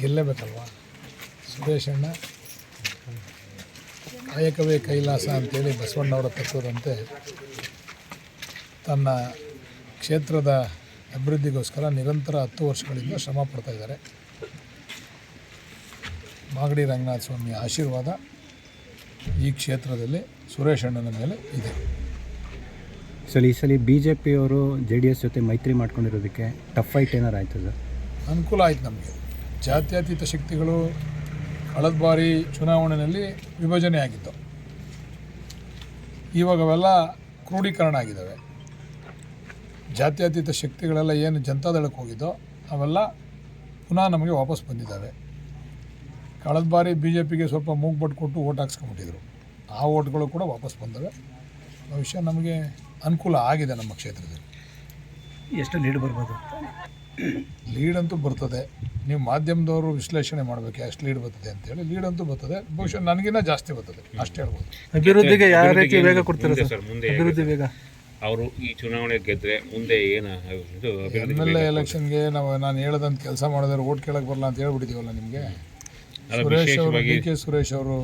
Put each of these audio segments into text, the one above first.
ಗೆಲ್ಲಬೇಕಲ್ವಾ? ಸುರೇಶಣ್ಣ ಕಾಯಕವೇ ಕೈಲಾಸ ಅಂತೇಳಿ ಬಸವಣ್ಣವರ ತತ್ವದಂತೆ ತನ್ನ ಕ್ಷೇತ್ರದ ಅಭಿವೃದ್ಧಿಗೋಸ್ಕರ ನಿರಂತರ ಹತ್ತು ವರ್ಷಗಳಿಂದ ಶ್ರಮ ಪಡ್ತಾ ಇದ್ದಾರೆ. ಮಾಗಡಿ ರಂಗನಾಥ ಸ್ವಾಮಿಯ ಆಶೀರ್ವಾದ ಈ ಕ್ಷೇತ್ರದಲ್ಲಿ ಸುರೇಶಣ್ಣನ ಮೇಲೆ ಇದೆ. ಸರ್, ಈ ಸಲ ಬಿ ಜೆ ಪಿಯವರು ಜೆ ಡಿ ಎಸ್ ಜೊತೆ ಮೈತ್ರಿ ಮಾಡ್ಕೊಂಡಿರೋದಕ್ಕೆ ಟಫ್ ಫೈಟ್ ಏನಾರು ಆಯ್ತು ಸರ್? ಅನುಕೂಲ ಆಯ್ತು ನಮಗೆ. ಜಾತ್ಯತೀತ ಶಕ್ತಿಗಳು ಕಳೆದ ಬಾರಿ ಚುನಾವಣೆಯಲ್ಲಿ ವಿಭಜನೆ ಆಗಿತ್ತು. ಇವಾಗ ಅವೆಲ್ಲ ಕ್ರೋಢೀಕರಣ ಆಗಿದ್ದಾವೆ. ಜಾತ್ಯತೀತ ಶಕ್ತಿಗಳೆಲ್ಲ ಏನು ಜನತಾದಳಕ್ಕೆ ಹೋಗಿದ್ದೋ ಅವೆಲ್ಲ ಪುನಃ ನಮಗೆ ವಾಪಸ್ ಬಂದಿದ್ದಾವೆ. ಕಳೆದ ಬಾರಿ ಬಿ ಜೆ ಪಿಗೆ ಸ್ವಲ್ಪ ಮೂಗ್ಬಟ್ಟು ಕೊಟ್ಟು ಓಟ್ ಹಾಕ್ಸ್ಕೊಂಬಿಟ್ಟಿದ್ರು ಆ ಓಟ್ಗಳು ಕೂಡ ವಾಪಸ್ ಬಂದವೆ. ಭವಿಷ್ಯ ನಮಗೆ ಅನುಕೂಲ ಆಗಿದೆ ನಮ್ಮ ಕ್ಷೇತ್ರದಲ್ಲಿ. ಎಷ್ಟು ಲೀಡ್ ಬರ್ಬೋದು? ಲೀಡ್ ಅಂತೂ ಬರ್ತದೆ. ನೀವು ಮಾಧ್ಯಮದವರು ವಿಶ್ಲೇಷಣೆ ಮಾಡಬೇಕು ಎಷ್ಟು ಲೀಡ್ ಬರ್ತದೆ ಅಂತೇಳಿ ಲೀಡ್ ಅಂತೂ ಬರ್ತದೆ. ಬಹುಶಃ ನನಗಿನ್ನ ಜಾಸ್ತಿ ಬರ್ತದೆ. ಅಷ್ಟು ಹೇಳ್ಬೋದು. ಅಭಿವೃದ್ಧಿಗೆ ಯಾವ ರೀತಿ ವೇಗ ಕೊಡ್ತಾರೆ ಸರ್ ಮುಂದೆ ಅಭಿವೃದ್ಧಿ ವೇಗ. ಅವರು ಈ ಚುನಾವಣೆ ಗೆದ್ರೆ ಮುಂದೆ ಏನು ಎಂ ಎಲ್ ಎ ಎಲೆಕ್ಷನ್ಗೆ ನಾವು ನಾನು ಹೇಳದಂತ ಕೆಲಸ ಮಾಡಿದ್ರೆ ಓಟ್ ಕೇಳಕ್ಕೆ ಬರಲ್ಲ ಅಂತ ಹೇಳ್ಬಿಟ್ಟಿದ್ದೀವಲ್ಲ ನಿಮಗೆ? ಸುರೇಶ್ ಅವರು ವಿಶೇಷವಾಗಿ ಡಿ ಕೆ ಸುರೇಶ್ ಅವರು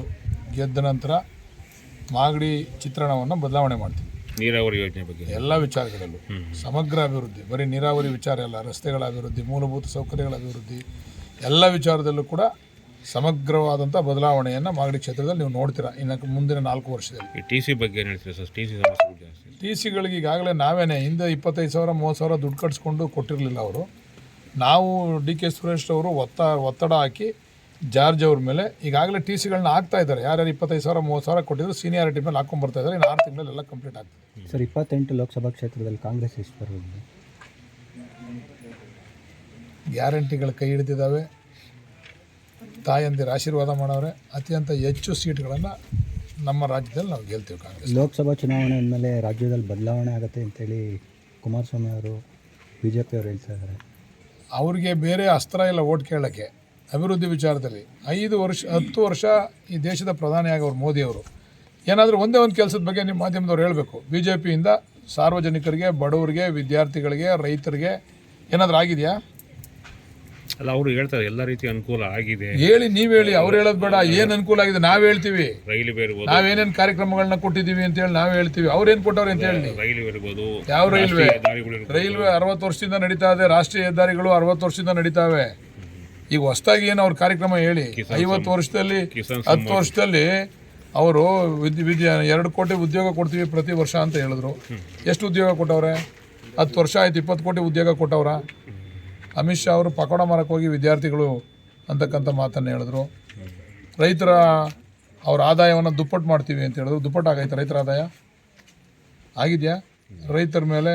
ಗೆದ್ದ ನಂತರ ಮಾಗಡಿ ಚಿತ್ರಣವನ್ನು ಬದಲಾವಣೆ ಮಾಡ್ತೀವಿ. ನೀರಾವರಿ ಯೋಜನೆ ಬಗ್ಗೆ. ಎಲ್ಲ ವಿಚಾರಗಳಲ್ಲೂ. ಸಮಗ್ರ ಅಭಿವೃದ್ಧಿ ಬರೀ ನೀರಾವರಿ ವಿಚಾರ ಅಲ್ಲ ರಸ್ತೆಗಳ ಅಭಿವೃದ್ಧಿ ಮೂಲಭೂತ ಸೌಕರ್ಯಗಳ ಅಭಿವೃದ್ಧಿ ಎಲ್ಲ ವಿಚಾರದಲ್ಲೂ ಕೂಡ ಸಮಗ್ರವಾದಂಥ ಬದಲಾವಣೆಯನ್ನು ಮಾಗಡಿ ಕ್ಷೇತ್ರದಲ್ಲಿ ನೀವು ನೋಡ್ತೀರಾ ಇನ್ನು ಮುಂದಿನ ನಾಲ್ಕು ವರ್ಷದಲ್ಲಿ. ಟಿ ಸಿ ಬಗ್ಗೆ ಏನು ಹೇಳ್ತೀರಾ ಸರ್? ಟಿ ಸಿ ಟಿ ಸಿಗಳಿಗೆ ಈಗಾಗಲೇ ನಾವೇನೇ ಹಿಂದೆ ಇಪ್ಪತ್ತೈದು ಸಾವಿರ ಮೂವತ್ತು ಸಾವಿರ ದುಡ್ಡು ಕಟ್ಸ್ಕೊಂಡು ಕೊಟ್ಟಿರಲಿಲ್ಲ ಅವರು. ನಾವು ಡಿ ಕೆ ಸುರೇಶ್ ಅವರು ಒತ್ತ ಒತ್ತಡ ಹಾಕಿ ಜಾರ್ಜ್ ಅವ್ರ ಮೇಲೆ ಈಗಾಗಲೇ ಟಿ ಸಿಗಳನ್ನ ಹಾಕ್ತಾ ಇದ್ದಾರೆ. ಯಾರ್ಯಾರು ಇಪ್ಪತ್ತೈದು ಸಾವಿರ ಮೂವತ್ತು ಸಾವಿರ ಕೊಟ್ಟಿದ್ರು ಸೀನಿಯಾರಿಟಿ ಮೇಲೆ ಹಾಕೊಂಡ್ ಬರ್ತಾ ಇದ್ದಾರೆ. ಇನ್ನು ಆರು ತಿಂಗಳಲ್ಲಿ ಎಲ್ಲ ಕಂಪ್ಲೀಟ್ ಆಗ್ತದೆ. ಸರ್ ಇಪ್ಪತ್ತೆಂಟು ಲೋಕಸಭಾ ಕ್ಷೇತ್ರದಲ್ಲಿ ಕಾಂಗ್ರೆಸ್ ಎಷ್ಟು ಬರಬಹುದು ಗ್ಯಾರಂಟಿಗಳು ಕೈ ಹಿಡಿದಿದ್ದಾವೆ. ತಾಯಂದಿರ ಆಶೀರ್ವಾದ ಮಾಡೋರೆ. ಅತ್ಯಂತ ಹೆಚ್ಚು ಸೀಟ್ಗಳನ್ನು ನಮ್ಮ ರಾಜ್ಯದಲ್ಲಿ ನಾವು ಗೆಲ್ತೀವಿ ಕಾಂಗ್ರೆಸ್ ಲೋಕಸಭಾ ಚುನಾವಣೆ ಅಂದಮೇಲೆ ರಾಜ್ಯದಲ್ಲಿ ಬದಲಾವಣೆ ಆಗುತ್ತೆ ಅಂತೇಳಿ ಕುಮಾರಸ್ವಾಮಿ ಅವರು ಬಿ ಜೆ ಪಿಯವರು ಹೇಳ್ತಾ ಇದ್ದಾರೆ. ಅವ್ರಿಗೆ ಬೇರೆ ಅಸ್ತ್ರ ಇಲ್ಲ ಓಟ್ ಕೇಳೋಕ್ಕೆ. ಅಭಿವೃದ್ಧಿ ವಿಚಾರದಲ್ಲಿ ಐದು ವರ್ಷ ಹತ್ತು ವರ್ಷ ಈ ದೇಶದ ಪ್ರಧಾನಿ ಮೋದಿ ಮೋದಿಯವರು ಏನಾದರೂ ಒಂದೇ ಒಂದು ಕೆಲಸದ ಬಗ್ಗೆ ನಿಮ್ಮ ಮಾಧ್ಯಮದವ್ರು ಹೇಳಬೇಕು. ಬಿ ಜೆ ಪಿಯಿಂದ ಸಾರ್ವಜನಿಕರಿಗೆ ಬಡವರಿಗೆ ವಿದ್ಯಾರ್ಥಿಗಳಿಗೆ ರೈತರಿಗೆ ಏನಾದರೂ ಆಗಿದೆಯಾ? ಅಲ್ಲ ಅವರು ಹೇಳ್ತಾರೆ ಎಲ್ಲ ರೀತಿ ಅನುಕೂಲ ಆಗಿದೆ. ಹೇಳಿ ನೀವು ಹೇಳಿ ಅವ್ರು ಹೇಳೋದು ಬೇಡ. ಏನು ಅನುಕೂಲ ಆಗಿದೆ ನಾವು ಹೇಳ್ತೀವಿ. ರೈಲು ಬೇರ್ಬೋದು. ನಾವೇನೇನು ಕಾರ್ಯಕ್ರಮಗಳನ್ನ ಕೊಟ್ಟಿದ್ದೀವಿ ಅಂತ ಹೇಳಿ ನಾವು ಹೇಳ್ತೀವಿ. ಅವ್ರೇನು ಕೊಟ್ಟವ್ರೆ ಅಂತ ಹೇಳಿ ರೈಲು ಇರ್ಬೋದು ಯಾವ ರೈಲ್ವೆ? ರೈಲ್ವೆ ಅರವತ್ತು ವರ್ಷದಿಂದ ನಡೀತಾ ಇದೆ. ರಾಷ್ಟ್ರೀಯ ಹೆದ್ದಾರಿಗಳು ಅರವತ್ತು ವರ್ಷದಿಂದ ನಡೀತಾವೆ. ಈಗ ಹೊಸದಾಗಿ ಏನು ಅವ್ರ ಕಾರ್ಯಕ್ರಮ ಹೇಳಿ ಐವತ್ತು ವರ್ಷದಲ್ಲಿ ಹತ್ತು ವರ್ಷದಲ್ಲಿ ಅವರು ವಿದ್ಯ ವಿದ್ಯ ಎರಡು ಕೋಟಿ ಉದ್ಯೋಗ ಕೊಡ್ತೀವಿ ಪ್ರತಿ ವರ್ಷ ಅಂತ ಹೇಳಿದ್ರು. ಎಷ್ಟು ಉದ್ಯೋಗ ಕೊಟ್ಟವ್ರೆ? ಹತ್ತು ವರ್ಷ ಆಯ್ತು ಇಪ್ಪತ್ತು ಕೋಟಿ ಉದ್ಯೋಗ ಕೊಟ್ಟವ್ರ. ಅಮಿತ್ ಶಾ ಅವರು ಪಕೋಡ ಮಾರಕ್ಕೆ ಹೋಗಿ ವಿದ್ಯಾರ್ಥಿಗಳು ಅಂತಕ್ಕಂಥ ಮಾತನ್ನು ಹೇಳಿದ್ರು. ರೈತರ ಅವ್ರ ಆದಾಯವನ್ನು ದುಪ್ಪಟ್ಟು ಮಾಡ್ತೀವಿ ಅಂತ ಹೇಳಿದ್ರು. ದುಪ್ಪಟ್ಟು ಆಗೈತೆ ರೈತರ ಆದಾಯ. ಆಗಿದೆಯಾ? ರೈತರ ಮೇಲೆ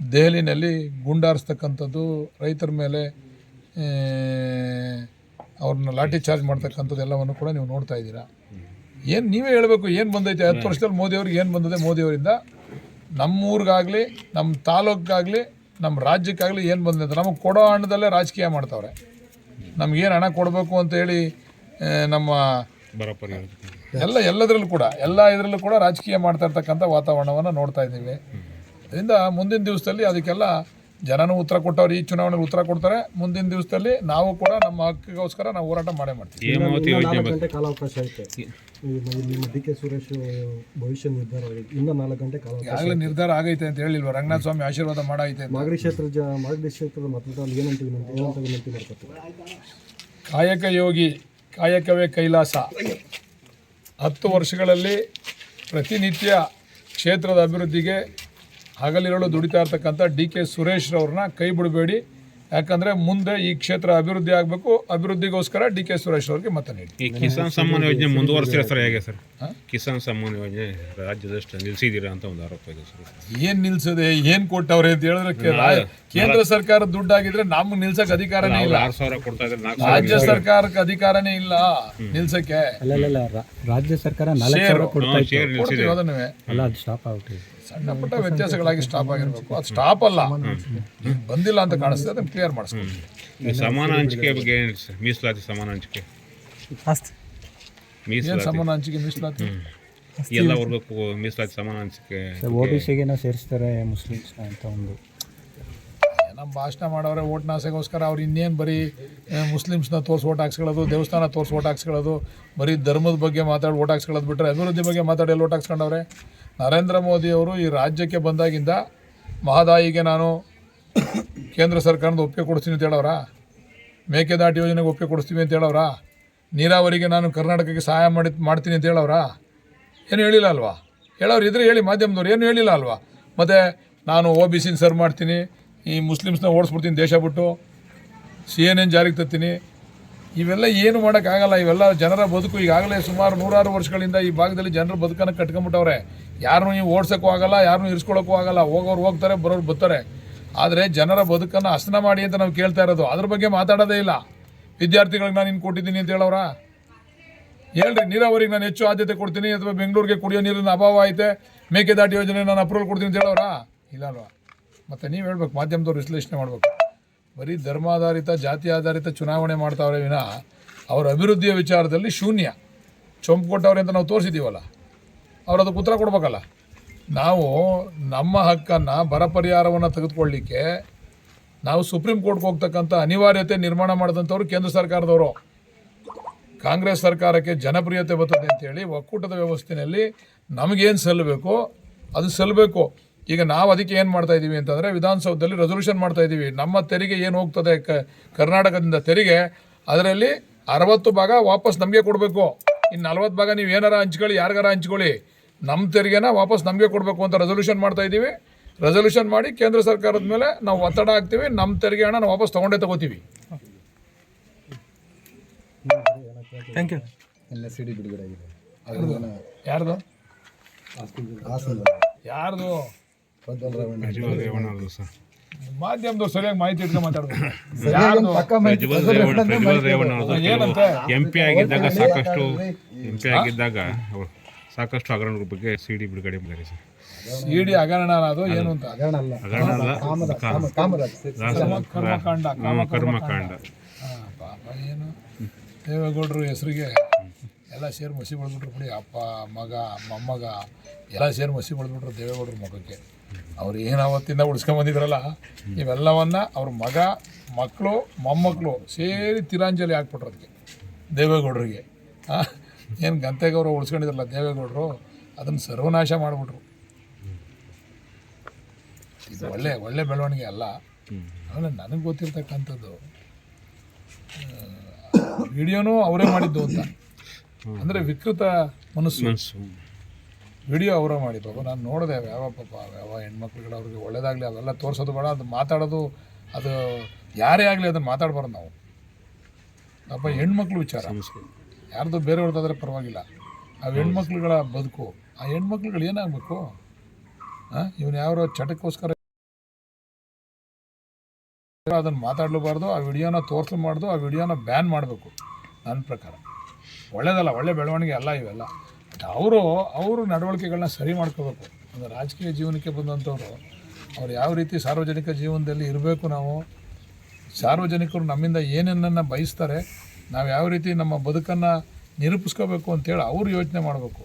ದೆಹಲಿನಲ್ಲಿ ಗುಂಡಾರಿಸ್ತಕ್ಕಂಥದ್ದು ರೈತರ ಮೇಲೆ ಅವ್ರನ್ನ ಲಾಠಿ ಚಾರ್ಜ್ ಮಾಡ್ತಕ್ಕಂಥದ್ದು ಎಲ್ಲವನ್ನು ಕೂಡ ನೀವು ನೋಡ್ತಾ ಇದ್ದೀರಾ. ಏನು ನೀವೇ ಹೇಳಬೇಕು ಏನು ಬಂದೈತೆ? ಹತ್ತು ವರ್ಷದಲ್ಲಿ ಮೋದಿಯವ್ರಿಗೆ ಏನು ಬಂದಿದೆ ಮೋದಿಯವರಿಂದ? ನಮ್ಮೂರಿಗಾಗಲಿ ನಮ್ಮ ತಾಲೂಕಿಗಾಗಲಿ ನಮ್ಮ ರಾಜ್ಯಕ್ಕಾಗಲಿ ಏನು ಬಂದಿದೆ ನಮಗೆ ಕೊಡೋ ಹಣದಲ್ಲೇ ರಾಜಕೀಯ ಮಾಡ್ತಾವ್ರೆ. ನಮಗೇನು ಹಣ ಕೊಡಬೇಕು ಅಂತೇಳಿ ನಮ್ಮ ಎಲ್ಲ ಎಲ್ಲದರಲ್ಲೂ ಕೂಡ ಎಲ್ಲ ಇದರಲ್ಲೂ ಕೂಡ ರಾಜಕೀಯ ಮಾಡ್ತಾ ಇರ್ತಕ್ಕಂಥ ವಾತಾವರಣವನ್ನು ನೋಡ್ತಾ ಇದ್ದೀವಿ. ಅದರಿಂದ ಮುಂದಿನ ದಿವಸದಲ್ಲಿ ಅದಕ್ಕೆಲ್ಲ ಜನನೂ ಉತ್ತರ ಕೊಟ್ಟವ್ರು ಈ ಚುನಾವಣೆಗೆ ಉತ್ತರ ಕೊಡ್ತಾರೆ. ಮುಂದಿನ ದಿವಸದಲ್ಲಿ ನಾವು ಕೂಡ ನಮ್ಮ ಹಕ್ಕಿಗೋಸ್ಕರ ನಾವು ಹೋರಾಟ ಮಾಡೇ ಮಾಡ್ತೀವಿ. ಹೇಮಾವತಿ ಯೋಜನೆ ನಾಲ್ಕು ಬಗ್ಗೆ ಗಂಟೆ ಕಾಲಾವಕಾಶ ಐತೆ. ಈ ಮ- ನಿಮ್ಮ ಡಿ ಕೆ ಸುರೇಶ್ ಭವಿಷ್ಯ ನಿರ್ಧಾರ ಆಗಿದೆ ಇನ್ನು ನಾಲ್ಕು ಗಂಟೆ ಕಾಲಾವಕಾಶ ಈಗಾಗಲೇ ನಿರ್ಧಾರ ಆಗೈತೆ ಅಂತ ಹೇಳಿಲ್ವ? ರಂಗನಾಥ ಸ್ವಾಮಿ ಆಶೀರ್ವಾದ ಮಾಡೈತೆ ಅಂತ. ಮಾಗಡಿ ಕ್ಷೇತ್ರ ಜ ಮಾಗಡಿ ಕ್ಷೇತ್ರದ ಮತದಾರರು ಏನಂತ ವಿನಂತಿ ಏನಂತ ವಿನಂತಿ ಮಾಡ್ಕೊತೀವಿ ಕಾಯಕ ಯೋಗಿ ಕಾಯಕವೇ ಕೈಲಾಸ. ಹತ್ತು ವರ್ಷಗಳಲ್ಲಿ ಪ್ರತಿನಿತ್ಯ ಕ್ಷೇತ್ರದ ಅಭಿವೃದ್ಧಿಗೆ ಹಗಲಿರಲು ದುಡಿತಾ ಇರ್ತಕ್ಕಂಥ ಡಿ ಕೆ ಸುರೇಶ್ರವ್ರನ್ನ ಕೈ ಬಿಡಬೇಡಿ. ಯಾಕಂದ್ರೆ ಮುಂದೆ ಈ ಕ್ಷೇತ್ರ ಅಭಿವೃದ್ಧಿ ಆಗಬೇಕು. ಅಭಿವೃದ್ಧಿಗೋಸ್ಕರ ಡಿ ಕೆ ಸುರೇಶ್ ಅವ್ರಿಗೆ ಮತ ನೀಡಿ. ಈ ಕಿಸಾನ್ ಸಮ್ಮಾನ್ ಯೋಜನೆ ಮುಂದುವರಿಸಿರ ಸರ್ ಹೇಗೆ ಸರ್? ಕಿಸಾನ್ ಸಮ್ಮಾನ್ ಯೋಜನೆ ರಾಜ್ಯದಷ್ಟು ನಿಲ್ಲಿಸಿದ್ದೀರಾ ಅಂತ ಒಂದು ಆರೋಪ ಇದೆ ಸರ್. ಏನ್ ನಿಲ್ಸದೆ? ಏನ್ ಕೊಟ್ಟವ್ರೆ ಅಂತ ಹೇಳಿದ್ರೆ ಕೇಂದ್ರ ಸರ್ಕಾರ ದುಡ್ಡಾಗಿದ್ರೆ ನಮ್ಗೆ ನಿಲ್ಸಕ್ ಅಧಿಕಾರನೇ ಇಲ್ಲ. ಆರು ಸಾವಿರ ಕೊಡ್ತಾ ಇದ್ರೆ ರಾಜ್ಯ ಸರ್ಕಾರಕ್ಕೆ ಅಧಿಕಾರನೇ ಇಲ್ಲ ನಿಲ್ಸಕ್ಕೆ. ರಾಜ್ಯ ಸರ್ಕಾರ ನಾಲ್ಕು Share. ಸಾವಿರ ಕೊಡ್ತಾ ಶೇರ್ ಕೊಡ್ತೀವಿ ಅದನ್ನೇ ಅಲ್ಲ ಅದು ಸ್ಟಾಪ್ ಆಗ್ಬಿಟ್ಟಿದೆ. ಸಣ್ಣ ಪುಟ್ಟ ವ್ಯತ್ಯಾಸಗಳಾಗಿ ಸ್ಟಾಪ್ ಆಗಿರ್ಬೇಕು. ಅದು ಸ್ಟಾಪ್ ಅಲ್ಲ. ಬಂದಿಲ್ಲ ಅಂತ ಕಾಣಿಸ್ತದೆ ಅದನ್ನು ಕ್ಲಿಯರ್ ಮಾಡಿಸ್ಕೊಳ್ತೀವಿ ಈ ಸಮಾನ ಹಂಚಿಕೆ ಬಗ್ಗೆ ಮೀಸಲಾತಿ ಸಮಾನ ಹಂಚಿಕೆ. ಏನ್ ಸಮಾನ ಹಂಚಿಕೆ ಮೀಸಲಾತಿ? ಎಲ್ಲ ವರ್ಗಕ್ಕೂ ಮೀಸಲಾತಿ ಸಮಾನ ಹಂಚಿಕೆ ಸಿಗೇನೋ ಸೇರಿಸ್ತಾರೆ ಮುಸ್ಲಿಮ್ಸ್ನ ಅಂತ ಒಂದು. ನಮ್ಮ ಭಾಷಣ ಮಾಡೋರೆ ಓಟ್ನ ಆಸೆಗೋಸ್ಕರ ಅವ್ರು ಇನ್ನೇನು ಬರೀ ಮುಸ್ಲಿಮ್ಸ್ನ ತೋರಿಸಿ ಓಟ್ ಹಾಕ್ಸ್ಕೊಳ್ಳೋದು ದೇವಸ್ಥಾನ ತೋರಿಸಿ ಓಟ್ ಹಾಕ್ಸ್ಕೊಳ್ಳೋದು ಬರೀ ಧರ್ಮದ ಬಗ್ಗೆ ಮಾತಾಡಿ ಓಟ್ ಹಾಕ್ಸ್ಕೊಳ್ಳೋದು ಬಿಟ್ಟರೆ ಅಭಿವೃದ್ಧಿ ಬಗ್ಗೆ ಮಾತಾಡಿ ಎಲ್ಲಿ ಓಟ್ ಹಾಕ್ಸ್ಕೊಂಡವ್ರೆ? ನರೇಂದ್ರ ಮೋದಿಯವರು ಈ ರಾಜ್ಯಕ್ಕೆ ಬಂದಾಗಿಂದ ಮಹದಾಯಿಗೆ ನಾನು ಕೇಂದ್ರ ಸರ್ಕಾರದ ಒಪ್ಪಿಗೆ ಕೊಡಿಸ್ತೀನಿ ಅಂತ ಹೇಳೋರಾ ಮೇಕೆದಾಟು ಯೋಜನೆಗೆ ಒಪ್ಪಿಗೆ ಕೊಡಿಸ್ತೀವಿ ಅಂತ ಹೇಳೋರಾ ನೀರಾವರಿಗೆ ನಾನು ಕರ್ನಾಟಕಕ್ಕೆ ಸಹಾಯ ಮಾಡಿ ಮಾಡ್ತೀನಿ ಅಂತ ಹೇಳೋರಾ ಏನು ಹೇಳಿಲ್ಲ ಅಲ್ವಾ? ಹೇಳೋರು ಇದ್ರೆ ಹೇಳಿ, ಮಾಧ್ಯಮದವ್ರು ಏನು ಹೇಳಿಲ್ಲ ಅಲ್ವಾ? ಮತ್ತು ನಾನು ಒ ಬಿ ಸಿನ ಸರ್ ಮಾಡ್ತೀನಿ, ಈ ಮುಸ್ಲಿಮ್ಸ್ನ ಓಡಿಸ್ಬಿಡ್ತೀನಿ ದೇಶ ಬಿಟ್ಟು ಸಿ ಎನ್ ಎನ್ ಜಾರಿಗೆ ತರ್ತೀನಿ ಇವೆಲ್ಲ ಏನು ಮಾಡೋಕ್ಕಾಗಲ್ಲ. ಇವೆಲ್ಲ ಜನರ ಬದುಕು. ಈಗಾಗಲೇ ಸುಮಾರು ನೂರಾರು ವರ್ಷಗಳಿಂದ ಈ ಭಾಗದಲ್ಲಿ ಜನರ ಬದುಕನ್ನು ಕಟ್ಕೊಂಡ್ಬಿಟ್ಟವ್ರೆ. ಯಾರನ್ನೂ ನೀವು ಓಡ್ಸೋಕ್ಕೂ ಆಗಲ್ಲ, ಯಾರನ್ನೂ ಇರಿಸ್ಕೊಳ್ಳೋಕ್ಕೂ ಆಗಲ್ಲ. ಹೋಗೋರು ಹೋಗ್ತಾರೆ, ಬರೋರು ಬರ್ತಾರೆ. ಆದರೆ ಜನರ ಬದುಕನ್ನು ಹಸನ ಮಾಡಿ ಅಂತ ನಾವು ಕೇಳ್ತಾ ಇರೋದು. ಅದ್ರ ಬಗ್ಗೆ ಮಾತಾಡೋದೇ ಇಲ್ಲ. ವಿದ್ಯಾರ್ಥಿಗಳಿಗೆ ನಾನು ಇನ್ನು ಕೊಟ್ಟಿದ್ದೀನಿ ಅಂತ ಹೇಳೋರಾ ಹೇಳ್ರಿ, ನೀರಾವರಿಗೆ ನಾನು ಹೆಚ್ಚು ಆದ್ಯತೆ ಕೊಡ್ತೀನಿ ಅಥವಾ ಬೆಂಗಳೂರಿಗೆ ಕುಡಿಯೋ ನೀರಿನ ಅಭಾವ ಐತೆ, ಮೇಕೆದಾಟಿ ಯೋಜನೆ ನಾನು ಅಪ್ರೂವಲ್ ಕೊಡ್ತೀನಿ ಅಂತ ಹೇಳೋರಾ ಇಲ್ಲ ಅಲ್ವಾ? ಮತ್ತು ನೀವು ಹೇಳ್ಬೇಕು, ಮಾಧ್ಯಮದವ್ರು ವಿಶ್ಲೇಷಣೆ ಮಾಡಬೇಕು. ಬರೀ ಧರ್ಮಾಧಾರಿತ ಜಾತಿ ಆಧಾರಿತ ಚುನಾವಣೆ ಮಾಡ್ತಾವ್ರೆ ವಿನ ಅವರ ಅಭಿವೃದ್ಧಿಯ ವಿಚಾರದಲ್ಲಿ ಶೂನ್ಯ. ಚೊಂಪು ಕೊಟ್ಟವ್ರೆ ಅಂತ ನಾವು ತೋರಿಸಿದ್ದೀವಲ್ಲ ಅವ್ರು ಅದಕ್ಕೆ ಉತ್ತರ ಕೊಡ್ಬೇಕಲ್ಲ. ನಾವು ನಮ್ಮ ಹಕ್ಕನ್ನು ಬರ ಪರಿಹಾರವನ್ನು ತೆಗೆದುಕೊಳ್ಳಿಕ್ಕೆ ನಾವು ಸುಪ್ರೀಂ ಕೋರ್ಟ್ಗೆ ಹೋಗ್ತಕ್ಕಂಥ ಅನಿವಾರ್ಯತೆ ನಿರ್ಮಾಣ ಮಾಡಿದಂಥವ್ರು ಕೇಂದ್ರ ಸರ್ಕಾರದವರು. ಕಾಂಗ್ರೆಸ್ ಸರ್ಕಾರಕ್ಕೆ ಜನಪ್ರಿಯತೆ ಬರ್ತದೆ ಅಂತೇಳಿ ಒಕ್ಕೂಟದ ವ್ಯವಸ್ಥೆಯಲ್ಲಿ ನಮಗೇನು ಸಲ್ಲಬೇಕು ಅದು ಸಲ್ಲಬೇಕು ಈಗ ನಾವು ಅದಕ್ಕೆ ಏನು ಮಾಡ್ತಾ ಇದ್ದೀವಿ ಅಂತಂದರೆ ವಿಧಾನಸೌಧದಲ್ಲಿ ರೆಸೊಲ್ಯೂಷನ್ ಮಾಡ್ತಾ ಇದ್ದೀವಿ ನಮ್ಮ ತೆರಿಗೆ ಏನು ಹೋಗ್ತದೆ ಕ ಕರ್ನಾಟಕದಿಂದ ತೆರಿಗೆ ಅದರಲ್ಲಿ ಅರವತ್ತು ಭಾಗ ವಾಪಸ್ ನಮಗೆ ಕೊಡಬೇಕು. ಇನ್ನು ನಲ್ವತ್ತು ಭಾಗ ನೀವು ಏನಾರ ಹಂಚ್ಕೊಳ್ಳಿ ಯಾರಿಗಾರ ಹಂಚ್ಕೊಳ್ಳಿ ನಮ್ಮ ತೆರಿಗೆನ ವಾಪಸ್ ನಮಗೆ ಕೊಡಬೇಕು ಅಂತ ರೆಸೊಲ್ಯೂಷನ್ ಮಾಡ್ತಾ ಇದ್ದೀವಿ ರೆಸೊಲ್ಯೂಷನ್ ಮಾಡಿ ಕೇಂದ್ರ ಸರ್ಕಾರದ ಮೇಲೆ ನಾವು ಒತ್ತಡ ಹಾಕ್ತೀವಿ ನಮ್ಮ ತೆರಿಗೆ ಹಣ ನಾವು ವಾಪಸ್ ತೊಗೊಂಡೇ ತಗೋತೀವಿ. ಥ್ಯಾಂಕ್ ಯು ಯಾರ್ದು? ಯಾರ್ದು? ಮಾಧ್ಯಮದವ್ರು ಸರಿಯಾಗಿ ಮಾಹಿತಿ ಇಟ್ಕೊಂಡು ಏನಂತೆ? ಎಂ ಪಿ ಆಗಿದ್ದಾಗ ಸಾಕಷ್ಟು ಎಂ ಪಿ ಆಗಿದ್ದಾಗ ಸಾಕಷ್ಟು ಹಗರಣಗಳ ಬಗ್ಗೆ ಸಿ ಡಿ ಬಿಡುಗಡೆ ಮಾಡಿದ್ದಾರೆ ಸರ್. ಇಡಿ ಹಗರಣ ಅದು ಏನು ಅಂತ? ಹಗರಣ ಅಲ್ಲ. ಹಗರಣ ಕರ್ಮಕಾಂಡ ಏನು? ದೇವೇಗೌಡರು ಹೆಸರಿಗೆ ಎಲ್ಲ ಸೇರಿ ಮಸಿ ಬೆಳೆದ್ಬಿಟ್ರು ಬಿಡಿ. ಅಪ್ಪ ಮಗ ಮೊಮ್ಮಗ ಎಲ್ಲ ಸೇರಿ ಮಸಿ ಬೆಳೆದ್ಬಿಟ್ರು ದೇವೇಗೌಡರ ಮುಖಕ್ಕೆ. ಅವ್ರು ಏನು ಅವತ್ತಿಂದ ಉಳಿಸ್ಕೊಂಬಂದಿದ್ರಲ್ಲ ಇವೆಲ್ಲವನ್ನ ಅವ್ರ ಮಗ ಮಕ್ಕಳು ಮೊಮ್ಮಕ್ಕಳು ಸೇರಿ ತಿರಾಂಜಲಿ ಹಾಕ್ಬಿಟ್ರು ಅದಕ್ಕೆ ದೇವೇಗೌಡರಿಗೆ. ಏನು ಗಂತೆಗೌರವ ಉಳಿಸ್ಕೊಂಡಿದ್ರಲ್ಲ ದೇವೇಗೌಡರು, ಅದನ್ನು ಸರ್ವನಾಶ ಮಾಡಿಬಿಟ್ರು. ಇದು ಒಳ್ಳೆ ಒಳ್ಳೆ ಬೆಳವಣಿಗೆ ಅಲ್ಲ. ಆಮೇಲೆ ನನಗೆ ಗೊತ್ತಿರ್ತಕ್ಕಂಥದ್ದು ವಿಡಿಯೋನೂ ಅವರೇ ಮಾಡಿದ್ದು ಅಂತ. ಅಂದರೆ ವಿಕೃತ ಮನಸ್ಸು. ಮನಸ್ಸು. ವಿಡಿಯೋ ಅವರೇ ಮಾಡಿ ಪಾಪ. ನಾನು ನೋಡಿದೆ ಯಾವ ಪಾಪ ಯಾವ ಹೆಣ್ಮಕ್ಳುಗಳು ಅವ್ರಿಗೆ ಒಳ್ಳೇದಾಗಲಿ ಅವೆಲ್ಲ ತೋರಿಸೋದು ಬೇಡ. ಅದು ಮಾತಾಡೋದು ಅದು ಯಾರೇ ಆಗಲಿ ಅದನ್ನು ಮಾತಾಡ್ಬಾರ್ದು ನಾವು. ಪಾಪ ಹೆಣ್ಮಕ್ಳು ವಿಚಾರ. ಯಾರ್ದು ಬೇರೆಯವ್ರದ್ದಾದ್ರೆ ಪರವಾಗಿಲ್ಲ. ಆ ಹೆಣ್ಮಕ್ಳುಗಳ ಬದುಕು ಆ ಹೆಣ್ಮಕ್ಳುಗಳು ಏನಾಗಬೇಕು? ಹಾಂ ಇವನು ಯಾವ ಚಟಕ್ಕೋಸ್ಕರ ಅದನ್ನು ಮಾತಾಡಲೂಬಾರ್ದು ಆ ವಿಡಿಯೋನ ತೋರಿಸ್ಲೂಬಾರ್ದು ಆ ವಿಡಿಯೋನ ಬ್ಯಾನ್ ಮಾಡಬೇಕು. ನನ್ನ ಪ್ರಕಾರ. ಒಳ್ಳೇದಲ್ಲ ಒಳ್ಳೆ ಬೆಳವಣಿಗೆ ಅಲ್ಲ ಇವೆಲ್ಲ. ಅವರು ಅವರು ನಡವಳಿಕೆಗಳನ್ನ ಸರಿ ಮಾಡ್ಕೋಬೇಕು. ಒಂದು ರಾಜಕೀಯ ಜೀವನಕ್ಕೆ ಬಂದಂಥವ್ರು ಅವ್ರು ಯಾವ ರೀತಿ ಸಾರ್ವಜನಿಕ ಜೀವನದಲ್ಲಿ ಇರಬೇಕು ನಾವು ಸಾರ್ವಜನಿಕರು ನಮ್ಮಿಂದ ಏನೇನನ್ನು ಬಯಸ್ತಾರೆ ನಾವು ಯಾವ ರೀತಿ ನಮ್ಮ ಬದುಕನ್ನು ನಿರೂಪಿಸ್ಕೋಬೇಕು ಅಂತೇಳಿ ಅವರು ಯೋಚನೆ ಮಾಡಬೇಕು.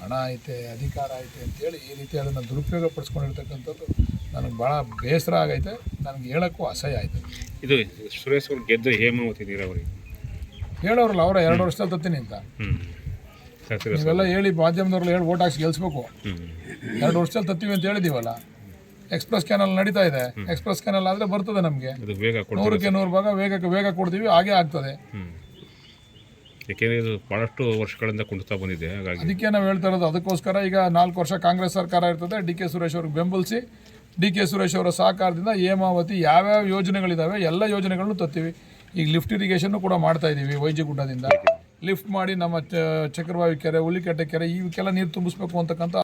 ಹಣ ಐತೆ ಅಧಿಕಾರ ಐತೆ ಅಂತೇಳಿ ಈ ರೀತಿ ಅದನ್ನು ದುರುಪಯೋಗ ಪಡಿಸ್ಕೊಂಡಿರ್ತಕ್ಕಂಥದ್ದು ನನಗೆ ಭಾಳ ಬೇಸರ ಆಗೈತೆ ನನಗೆ ಹೇಳೋಕ್ಕೂ ಅಸಹ್ಯ ಆಯಿತು. ಇದು ಸುರೇಶ್ ಅವ್ರು ಗೆದ್ದು ಹೇಮಾವತಿ ನೀರಾವರಿ. ಹೇಳೋರಲ್ಲ ಅವರ ಎರಡು ವರ್ಷದಲ್ಲಿ ತತ್ತೀನಿ ಅಂತ. ನೀವೆಲ್ಲ ಹೇಳಿ ಮಾಧ್ಯಮದವ್ರಲ್ಲಿ ಹೇಳಿ ಓಟ್ ಹಾಕ್ಸಿ ಗೆಲ್ಸ್ಬೇಕು. ಎರಡು ವರ್ಷದಲ್ಲಿ ತತ್ತೀವಿ ಅಂತ ಹೇಳಿದೀವಲ್ಲ? ಎಕ್ಸ್ಪ್ರೆಸ್ ಕ್ಯಾನಲ್ ನಡೀತಾ ಇದೆ. ಎಕ್ಸ್ಪ್ರೆಸ್ ಕ್ಯಾನಲ್ ಆದರೆ ಬರ್ತದೆ ನಮಗೆ. ನೂರಕ್ಕೆ ನೂರು ಭಾಗ ವೇಗಕ್ಕೆ ವೇಗ ಕೊಡ್ತೀವಿ ಹಾಗೆ ಆಗ್ತದೆ. ಹ್ಞೂ ಏಕೆಂದರೆ ಇದು ಭಾಳಷ್ಟು ವರ್ಷಗಳಿಂದ ಕುಂಟುತ್ತಾ ಬಂದಿದೆ ಹಾಗಾಗಿ. ಅದಕ್ಕೆ ನಾವು ಹೇಳ್ತಾ ಇರೋದು ಅದಕ್ಕೋಸ್ಕರ ಈಗ ನಾಲ್ಕು ವರ್ಷ ಕಾಂಗ್ರೆಸ್ ಸರ್ಕಾರ ಇರ್ತದೆ ಡಿ ಕೆ ಸುರೇಶ್ ಅವ್ರಿಗೆ ಬೆಂಬಲಿಸಿ ಡಿ ಕೆ ಸುರೇಶ್ ಅವರ ಸಹಕಾರದಿಂದ ಹೇಮಾವತಿ ಯಾವ್ಯಾವ ಯೋಜನೆಗಳಿದ್ದಾವೆ ಎಲ್ಲ ಯೋಜನೆಗಳನ್ನು ತತ್ತೀವಿ. ಈಗ ಲಿಫ್ಟ್ ಇರಿಗೇಷನ್ನು ಕೂಡ ಮಾಡ್ತಾ ಇದ್ದೀವಿ ವೈಜಿಗುಡ್ಡದಿಂದ ಲಿಫ್ಟ್ ಮಾಡಿ ನಮ್ಮ ಚ- ಚಕ್ರವಾಯಿ ಕೆರೆ ಹುಲಿಕಟ್ಟೆ ಕೆರೆ ಇವಕ್ಕೆಲ್ಲ ನೀರು ತುಂಬಿಸ್ಬೇಕು ಅಂತಕ್ಕಂಥ